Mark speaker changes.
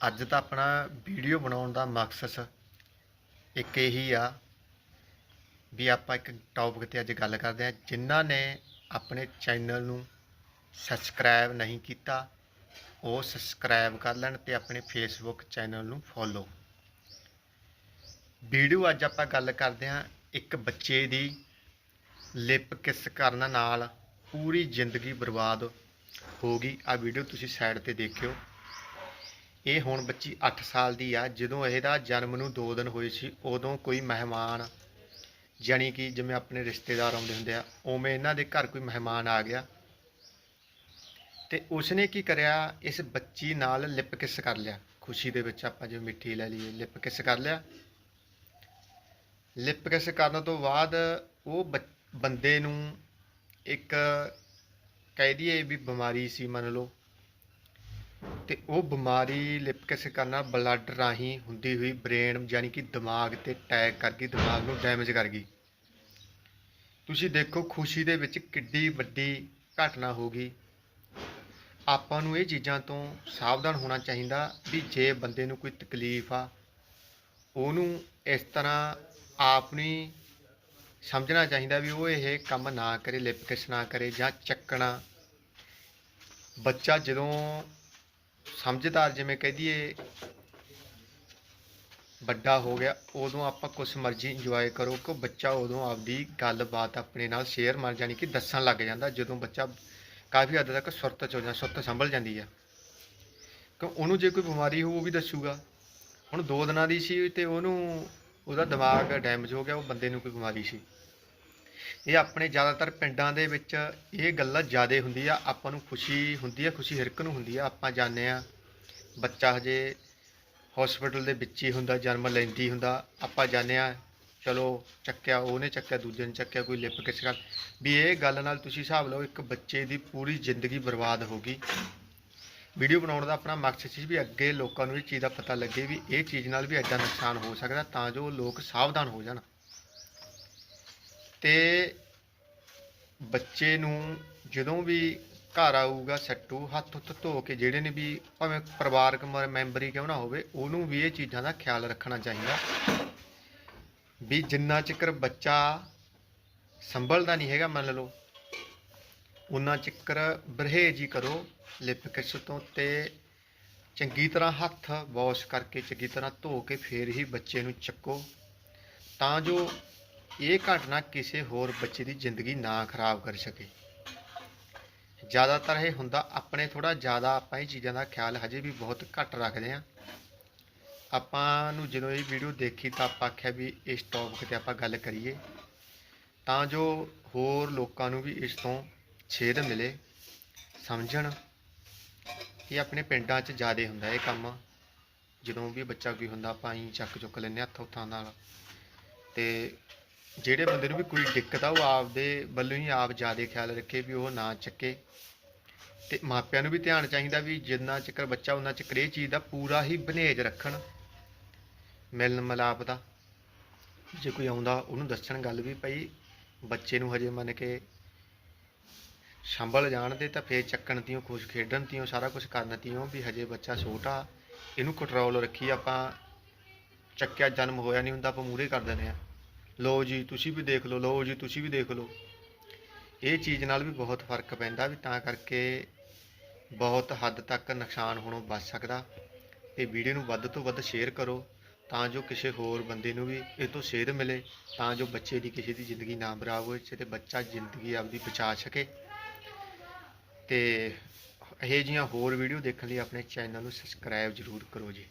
Speaker 1: ਅੱਜ ਤਾਂ ਆਪਣਾ ਵੀਡੀਓ ਬਣਾਉਣ ਦਾ ਮਕਸਦ ਇੱਕ ਇਹੀ ਆ ਵੀ ਆਪਾਂ ਇੱਕ ਟੌਪਿਕ ਤੇ ਅੱਜ ਗੱਲ ਕਰਦੇ ਹਾਂ। ਜਿਨ੍ਹਾਂ ਨੇ ਆਪਣੇ ਚੈਨਲ ਨੂੰ ਸਬਸਕ੍ਰਾਈਬ ਨਹੀਂ ਕੀਤਾ, ਉਹ ਸਬਸਕ੍ਰਾਈਬ ਕਰ ਲੈਣ ਤੇ ਆਪਣੇ ਫੇਸਬੁੱਕ ਚੈਨਲ ਨੂੰ ਫੋਲੋ ਵੀਡੀਓ ਅੱਜ ਆਪਾਂ ਗੱਲ ਕਰਦੇ ਹਾਂ ਇੱਕ ਬੱਚੇ ਦੀ ਲਿਪ ਕਿਸ ਕਰਨ ਨਾਲ ਪੂਰੀ ਜ਼ਿੰਦਗੀ ਬਰਬਾਦ ਹੋ ਗਈ। ਆ ਵੀਡੀਓ ਤੁਸੀਂ ਸਾਈਡ ਤੇ ਦੇਖਿਓ। ਇਹ ਹੁਣ ਬੱਚੀ 8 ਸਾਲ ਦੀ ਆ। ਜਦੋਂ ਇਹਦਾ ਜਨਮ ਨੂੰ 2 ਦਿਨ ਹੋਏ ਸੀ, ਉਦੋਂ ਕੋਈ ਮਹਿਮਾਨ ਜਾਣੀ ਕਿ ਜਿਵੇਂ ਆਪਣੇ ਰਿਸ਼ਤੇਦਾਰ ਆਉਂਦੇ ਹੁੰਦੇ ਆ, ਉਵੇਂ ਇਹਨਾਂ ਦੇ ਘਰ ਕੋਈ ਮਹਿਮਾਨ ਆ ਗਿਆ। ਤੇ ਉਸਨੇ ਕੀ ਕਰਿਆ? ਇਸ ਬੱਚੀ ਨਾਲ ਲਿਪ ਕਿਸ ਕਰ ਲਿਆ। ਖੁਸ਼ੀ ਦੇ ਵਿੱਚ ਆਪਾਂ ਜੇ ਮਿੱਠੀ ਲੈ ਲਈਏ, ਲਿਪ ਕਿਸ ਕਰ ਲਿਆ। ਲਿਪ ਕਿਸ ਕਰਨ ਤੋਂ ਬਾਅਦ ਉਹ ਬੱਚ- ਬੰਦੇ ਨੂੰ ਇੱਕ ਕਹਿ ਦਈਏ ਵੀ ਬਿਮਾਰੀ ਸੀ ਮੰਨ ਲਓ। ਤੇ ਉਹ ਬਿਮਾਰੀ ਲਿਪਕਸ਼ ਕਰਨਾ ਬਲੱਡ ਰਾਹੀਂ ਹੁੰਦੀ ਹੋਈ ਬ੍ਰੇਨ ਯਾਨੀ ਕਿ ਦਿਮਾਗ ਤੇ ਅਟੈਕ ਕਰ ਗਈ ਦਿਮਾਗ ਨੂੰ ਡੈਮੇਜ ਕਰ ਗਈ। ਤੁਸੀਂ ਦੇਖੋ ਖੁਸ਼ੀ ਦੇ ਵਿੱਚ ਕਿੱਡੀ ਵੱਡੀ ਘਟਨਾ ਹੋ ਗਈ। ਆਪਾਂ ਨੂੰ ਇਹ ਚੀਜ਼ਾਂ ਤੋਂ ਸਾਵਧਾਨ ਹੋਣਾ ਚਾਹੀਦਾ ਵੀ ਜੇ ਬੰਦੇ ਨੂੰ ਕੋਈ ਤਕਲੀਫ ਆ, ਉਹਨੂੰ ਇਸ ਤਰ੍ਹਾਂ ਆਪ ਨੂੰ ਸਮਝਣਾ ਚਾਹੀਦਾ ਵੀ ਉਹ ਇਹ ਕੰਮ ਨਾ ਕਰੇ ਲਿਪਕਿਸ ਨਾ ਕਰੇ ਜਾਂ ਚੱਕਣਾ। ਬੱਚਾ ਜਦੋਂ ਸਮਝਦਾਰ ਜਿਵੇਂ ਕਹਿ ਦਈਏ, ਵੱਡਾ ਹੋ ਗਿਆ, ਉਦੋਂ ਆਪਾਂ ਕੁਛ ਮਰਜ਼ੀ ਇੰਜੋਏ ਕਰੋ, ਕਿ ਬੱਚਾ ਉਦੋਂ ਆਪਦੀ ਗੱਲਬਾਤ ਆਪਣੇ ਨਾਲ ਸ਼ੇਅਰ ਮਾਰ, ਜਾਣੀ ਕਿ ਦੱਸਣ ਲੱਗ ਜਾਂਦਾ, ਜਦੋਂ ਬੱਚਾ ਕਾਫੀ ਹੱਦ ਤੱਕ ਸੁਰਤ ਚ ਹੋ ਜਾਂਦਾ, ਸੁਰਤ ਸੰਭਲ ਜਾਂਦੀ ਆ। ਕਿ ਉਹਨੂੰ ਜੇ ਕੋਈ ਬਿਮਾਰੀ ਹੋ ਉਹ ਵੀ ਦੱਸੂਗਾ। ਹੁਣ ਦੋ ਦਿਨਾਂ ਦੀ ਸੀ ਤੇ ਉਹਨੂੰ, ਉਹਦਾ ਦਿਮਾਗ ਡੈਮੇਜ ਹੋ ਗਿਆ, ਉਹ ਬੰਦੇ ਨੂੰ ਕੋਈ ਬਿਮਾਰੀ ਸੀ। ਇਹ ਆਪਣੇ ਜ਼ਿਆਦਾਤਰ ਪਿੰਡਾਂ ਦੇ ਵਿੱਚ ਇਹ ਗੱਲਾਂ ਜ਼ਿਆਦੇ ਹੁੰਦੀ ਆ, ਆਪਾਂ ਨੂੰ ਖੁਸ਼ੀ ਹੁੰਦੀ ਆ, ਖੁਸ਼ੀ ਹਰ ਇੱਕ ਨੂੰ ਹੁੰਦੀ ਆ। ਆਪਾਂ ਜਾਂਦੇ ਆ, ਬੱਚਾ ਹਜੇ ਹਸਪੀਟਲ ਦੇ ਵਿੱਚ ਹੀ ਹੁੰਦਾ, ਜਨਮ ਲੈਂਦੀ ਹੁੰਦਾ। ਆਪਾਂ ਜਾਂਦੇ ਆ, ਚਲੋ ਚੱਕਿਆ, ਉਹਨੇ ਚੱਕਿਆ, ਦੂਜੇ ਨੇ ਚੱਕਿਆ, ਕੋਈ ਲਿਪ ਕਿਸ ਗੱਲ ਵੀ ਇਹ ਗੱਲ ਨਾਲ ਤੁਸੀਂ ਹਿਸਾਬ ਲਓ, ਇੱਕ ਬੱਚੇ ਦੀ ਪੂਰੀ ਜ਼ਿੰਦਗੀ ਬਰਬਾਦ ਹੋ ਗਈ। ਵੀਡੀਓ ਬਣਾਉਣ ਦਾ ਆਪਣਾ ਮਕਸਦ ਸੀ ਵੀ ਅੱਗੇ ਲੋਕਾਂ ਨੂੰ ਇਹ ਚੀਜ਼ ਦਾ ਪਤਾ ਲੱਗੇ ਵੀ ਇਹ ਚੀਜ਼ ਨਾਲ ਵੀ ਐਡਾ ਨੁਕਸਾਨ ਹੋ ਸਕਦਾ, ਤਾਂ ਜੋ ਲੋਕ ਸਾਵਧਾਨ ਹੋ ਜਾਣ। ਤੇ ਬੱਚੇ ਨੂੰ ਜਦੋਂ ਵੀ ਘਰ ਆਊਗਾ ਸੱਟੂ ਹੱਥ ਹੁੱਥ ਧੋ ਕੇ ਜਿਹੜੇ ਨੇ ਵੀ ਭਾਵੇਂ ਪਰਿਵਾਰਕ ਮ- ਮੈਂਬਰ ਹੀ ਕਿਉਂ ਨਾ ਹੋਵੇ, ਉਹਨੂੰ ਵੀ ਇਹ ਚੀਜ਼ਾਂ ਦਾ ਖਿਆਲ ਰੱਖਣਾ ਚਾਹੀਦਾ। ਵੀ ਜਿੰਨਾ ਚਿਕਰ ਬੱਚਾ ਸੰਭਲਦਾ ਨਹੀਂ ਹੈਗਾ, ਮੰਨ ਲਓ, ਉਨਾ ਚਿਕਰ ਬਰਹੇਜ ਹੀ ਕਰੋ ਲਿਪਕਿਸ ਤੋਂ ਤੇ ਚੰਗੀ ਤਰ੍ਹਾਂ ਹੱਥ ਵਾਸ਼ ਕਰਕੇ, ਚੰਗੀ ਤਰ੍ਹਾਂ ਧੋ ਕੇ ਫੇਰ ਹੀ ਬੱਚੇ ਨੂੰ ਚੱਕੋ। ਤਾਂ ਜੋ ਇਹ ਘਟਨਾ ਕਿਸੇ ਹੋਰ ਬੱਚੇ ਦੀ ਜ਼ਿੰਦਗੀ ਨਾ ਖਰਾਬ ਕਰ ਸਕੇ। ਜ਼ਿਆਦਾਤਰ ਇਹ ਹੁੰਦਾ ਆਪਣੇ ਥੋੜਾ ਜ਼ਿਆਦਾ ਆਪਾਂ ਇਹ ਚੀਜ਼ਾਂ ਦਾ ਖਿਆਲ ਹਜੇ ਵੀ ਬਹੁਤ ਘੱਟ ਰੱਖਦੇ ਹਾਂ। ਆਪਾਂ ਨੂੰ ਜਦੋਂ ਇਹ ਵੀਡੀਓ ਦੇਖੀ ਤਾਂ ਆਪਾਂ ਆਖਿਆ ਵੀ ਇਸ ਟੌਪਿਕ ਤੇ ਆਪਾਂ ਗੱਲ ਕਰੀਏ। ਤਾਂ ਜੋ ਹੋਰ ਲੋਕਾਂ ਨੂੰ ਵੀ ਇਸ ਤੋਂ ਛੇਦ ਮਿਲੇ। ਸਮਝਣ ਇਹ ਆਪਣੇ ਪਿੰਡਾਂ 'ਚ ਜ਼ਿਆਦਾ ਹੁੰਦਾ ਇਹ ਕੰਮ। ਜਦੋਂ ਵੀ ਬੱਚਾ ਕੋਈ ਹੁੰਦਾ ਆਪਾਂ ਹੀ ਚੱਕ ਚੁੱਕ ਲੈਂਦੇ ਹੱਥ ਉੱਥਾਂ ਨਾਲ। ਤੇ ਜਿਹੜੇ ਬੰਦੇ ਨੂੰ ਵੀ ਕੋਈ ਦਿੱਕਤ ਆ, ਉਹ ਆਪਦੇ ਵੱਲੋਂ ਹੀ ਆਪ ਜ਼ਿਆਦਾ ਖਿਆਲ ਰੱਖੇ ਵੀ ਉਹ ਨਾ ਚੱਕੇ। ਤੇ ਮਾਪਿਆਂ ਨੂੰ ਵੀ ਧਿਆਨ ਚਾਹੀਦਾ ਵੀ ਜਿੰਨਾ ਚੱਕਰ ਬੱਚਾ, ਉਹਨਾਂ ਚੱਕਰ ਇਹ ਚੀਜ਼ ਦਾ ਪੂਰਾ ਹੀ ਬਨੇਜ ਰੱਖਣ, ਮਿਲਣ ਮਲਾਪ ਦਾ। ਜੇ ਕੋਈ ਆਉਂਦਾ, ਉਹਨੂੰ ਦੱਸਣ ਗੱਲ ਵੀ ਭਾਈ ਬੱਚੇ ਨੂੰ ਹਜੇ ਮੰਨ ਕੇ ਸੰਭਲ ਜਾਣ ਦੇ ਤਾਂ ਫੇਰ ਚੱਕਣ ਤੀਓ ਖੁਸ਼ ਖੇਡਣ ਤੀਓ ਸਾਰਾ ਕੁਝ ਕਰਨ ਤੀਓ ਵੀ ਹਜੇ ਬੱਚਾ ਛੋਟਾ ਇਹਨੂੰ ਕੰਟਰੋਲ ਰੱਖੀ ਆਪਾਂ, ਚੱਕਿਆ ਜਨਮ ਹੋਇਆ ਨਹੀਂ ਹੁੰਦਾ, ਆਪਾਂ ਮੂਰੇ ਕਰ ਦਿੰਦੇ ਆ। ਲਓ ਜੀ, ਤੁਸੀਂ ਵੀ ਦੇਖ ਲਓ ਲਓ ਜੀ, ਤੁਸੀਂ ਵੀ ਦੇਖ ਲਓ। ਇਹ ਚੀਜ਼ ਨਾਲ ਵੀ ਬਹੁਤ ਫ਼ਰਕ ਪੈਂਦਾ ਵੀ ਤਾਂ ਕਰਕੇ ਬਹੁਤ ਹੱਦ ਤੱਕ ਨੁਕਸਾਨ ਹੋਣੋਂ ਬਚ ਸਕਦਾ। ਇਹ ਵੀਡੀਓ ਨੂੰ ਵੱਧ ਤੋਂ ਵੱਧ ਸ਼ੇਅਰ ਕਰੋ ਤਾਂ ਜੋ ਕਿਸੇ ਹੋਰ ਬੰਦੇ ਨੂੰ ਵੀ ਇਹ ਤੋਂ ਸੇਧ ਮਿਲੇ, ਤਾਂ ਜੋ ਬੱਚੇ ਦੀ ਕਿਸੇ ਦੀ ਜ਼ਿੰਦਗੀ ਨਾ ਬਰਬਾਦ ਹੋਏ ਤੇ ਬੱਚਾ ਜ਼ਿੰਦਗੀ ਆਪਦੀ ਬਚਾ ਸਕੇ। ਤੇ ਇਹ ਜਿਹੀਆਂ ਹੋਰ ਵੀਡੀਓ ਦੇਖਣ ਲਈ ਆਪਣੇ ਚੈਨਲ ਨੂੰ ਸਬਸਕ੍ਰਾਈਬ ਜ਼ਰੂਰ ਕਰੋ ਜੀ।